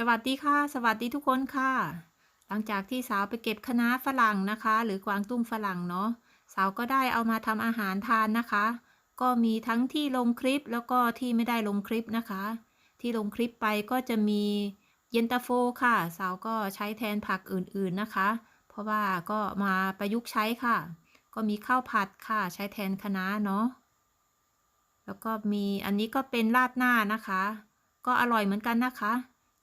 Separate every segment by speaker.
Speaker 1: สวัสดีค่ะ สวัสดีทุกคนค่ะ หลังจากที่สาวไปเก็บคะน้าฝรั่งนะคะ หรือกวางตุ้งฝรั่งเนาะสาวก็ได้เอามาทำอาหารทานนะคะ ก็มีทั้งที่ลงคลิปแล้วก็ที่ไม่ได้ลงคลิปนะคะ ที่ลงคลิปไปก็จะมีเย็นตาโฟค่ะ สาวก็ใช้แทนผักอื่นๆนะคะ เพราะว่าก็มาประยุกต์ใช้ค่ะ ก็มีข้าวผัดค่ะ ใช้แทนคะน้าเนาะแล้วก็มีอันนี้ก็เป็นราดหน้านะคะ ก็อร่อยเหมือนกันนะคะ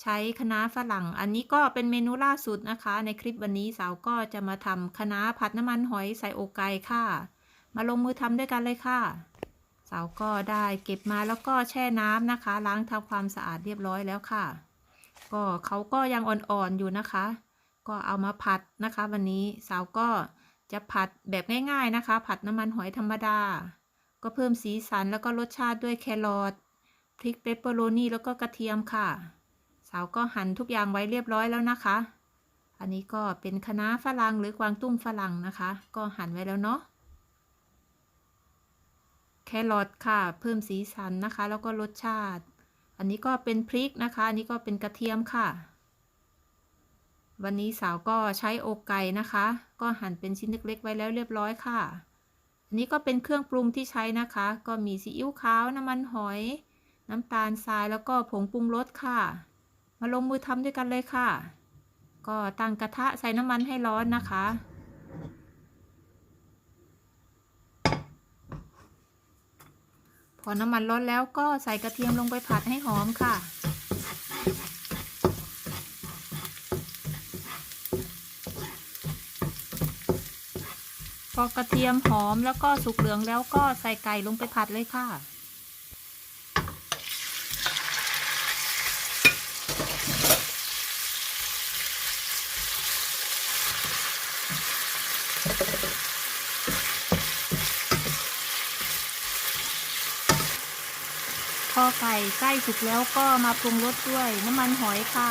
Speaker 1: ใช้คะน้าฝรั่ง อันนี้ก็เป็นเมนูล่าสุดนะคะ ในคลิปวันนี้สาวก็จะมาทำคะน้าผัดน้ำมันหอยใส่อกไก่ค่ะ มาลงมือทำด้วยกันเลยค่ะ สาวก็ได้เก็บมาแล้วก็แช่น้ำนะคะ ล้างทำความสะอาดเรียบร้อยแล้วค่ะ ก็เขาก็ยังอ่อนๆอยู่นะคะ ก็เอามาผัดนะคะ วันนี้สาวก็จะผัดแบบง่ายๆนะคะ ผัดน้ำมันหอยธรรมดา ก็เพิ่มสีสันแล้วก็รสชาติด้วยแครอทพริกเปปเปอโรนีแล้วก็กระเทียมค่ะ สาวก็หั่นทุกอย่างไว้เรียบร้อยแล้วนะคะ อันนี้ก็เป็นคะน้าฝรั่งหรือกวางตุ้งฝรั่งนะคะ ก็หั่นไว้แล้วเนาะ แครอทค่ะ เพิ่มสีสันนะคะ แล้วก็รสชาติ อันนี้ก็เป็นพริกนะคะ อันนี้ก็เป็นกระเทียมค่ะ วันนี้สาวก็ใช้อกไก่นะคะ ก็หั่นเป็นชิ้นเล็กๆไว้แล้วเรียบร้อยค่ะ อันนี้ก็เป็นเครื่องปรุงที่ใช้นะคะ ก็มีซีอิ๊วขาว น้ำมันหอย น้ำตาลทราย แล้วก็ผงปรุงรสค่ะ มาลงมือทำด้วยกันเลยค่ะ ก็ตั้งกระทะใส่น้ำมันให้ร้อนนะคะ พอน้ำมันร้อนแล้วก็ใส่กระเทียมลงไปผัดให้หอมค่ะ พอกระเทียมหอมแล้วก็สุกเหลืองแล้วก็ใส่ไก่ลงไปผัดเลยค่ะ พอไก่ใกล้สุกแล้วก็มาปรุงรสด้วยน้ำมันหอยค่ะ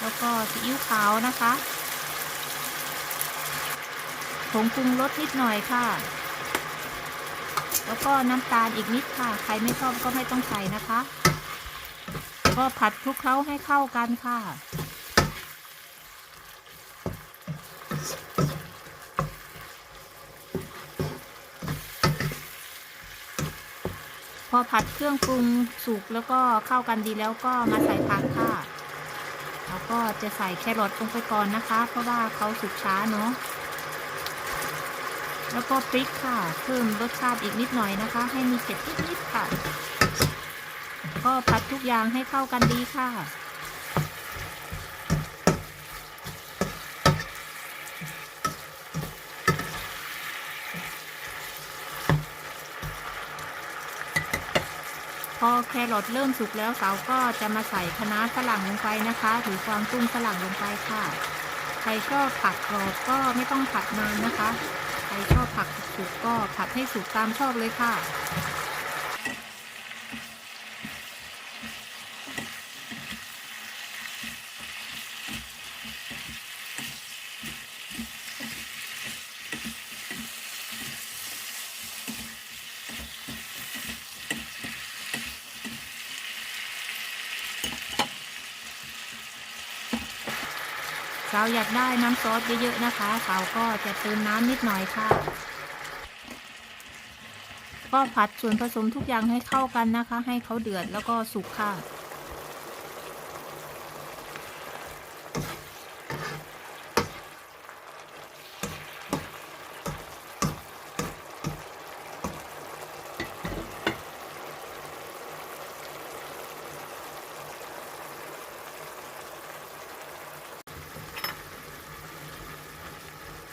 Speaker 1: แล้วก็ซีอิ๊วขาวนะคะผงปรุงรสนิดหน่อยค่ะ แล้วก็น้ำตาลอีกนิดค่ะ ใครไม่ชอบก็ไม่ต้องใส่นะคะ ก็ผัดคลุกเคล้าให้เข้ากันค่ะ อผัดเครื่องปรุงสุกแล้วก็เข้ากันดีแล้วก็มาใส่ผักค่ะแล้วก็จะใส่แครอทลงไปก่อนนะคะ เพราะว่าเขาสุกช้าเนาะแล้วก็พริกค่ะ เพิ่มรสชาติอีกนิดหน่อยนะคะ ให้มีเผ็ดนิดๆค่ะ ก็ผัดทุกอย่างให้เข้ากันดีค่ะ อแครอทเริ่มสุกแล้วสาวก็จะมาใส่คะน้าฝรั่งลงไปนะคะ หรือความตุ้งฝรั่งลงไปค่ะ ใครชอบผักกรอบก็ไม่ต้องผัดนานนะคะ ใครชอบผักสุกก็ผัดให้สุกตามชอบเลยค่ะาวอยากได้น้ำซอสเยอะๆนะคะสาวก็จะเติมน้ำนิดหน่อยค่ะ ก็ผัดส่วนผสมทุกอย่างให้เข้ากันนะคะ ให้เขาเดือดแล้วก็สุกค่ะ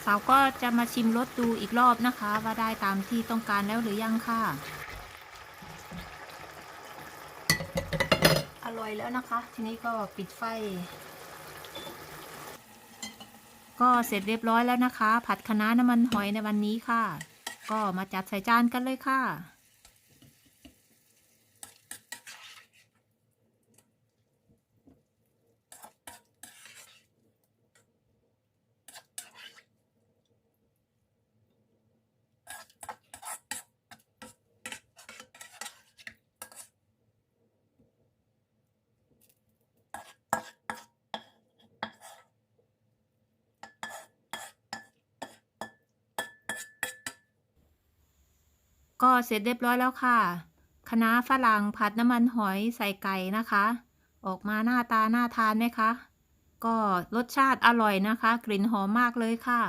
Speaker 1: สาวก็จะมาชิมรสดูอีกรอบนะคะ ว่าได้ตามที่ต้องการแล้วหรือยังค่ะ อร่อยแล้วนะคะ ทีนี้ก็ปิดไฟ ก็เสร็จเรียบร้อยแล้วนะคะ ผัดคะน้าน้ำมันหอยในวันนี้ค่ะ ก็มาจัดใส่จานกันเลยค่ะ ก็เสร็จเรียบร้อยแล้วค่ะคะน้าฝรั่งผัดน้ำมันหอยใส่ไก่นะคะ ออกมาหน้าตาน่าทานไหมคะ ก็รสชาติอร่อยนะคะ กลิ่นหอมมากเลยค่ะ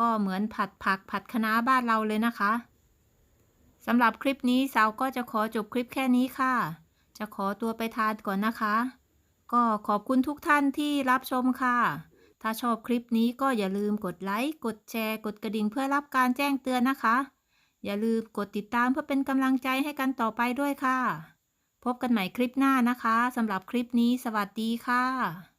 Speaker 1: ก็เหมือนผัดผักผัดคะน้าบ้านเราเลยนะคะสำหรับคลิปนี้สาวก็จะขอจบคลิปแค่นี้ค่ะ จะขอตัวไปทานก่อนนะคะ ก็ขอบคุณทุกท่านที่รับชมค่ะ ถ้าชอบคลิปนี้ก็อย่าลืมกดไลค์ กดแชร์ กดกระดิ่งเพื่อรับการแจ้งเตือนนะคะ อย่าลืมกดติดตามเพื่อเป็นกำลังใจให้กันต่อไปด้วยค่ะ พบกันใหม่คลิปหน้านะคะสำหรับคลิปนี้สวัสดีค่ะ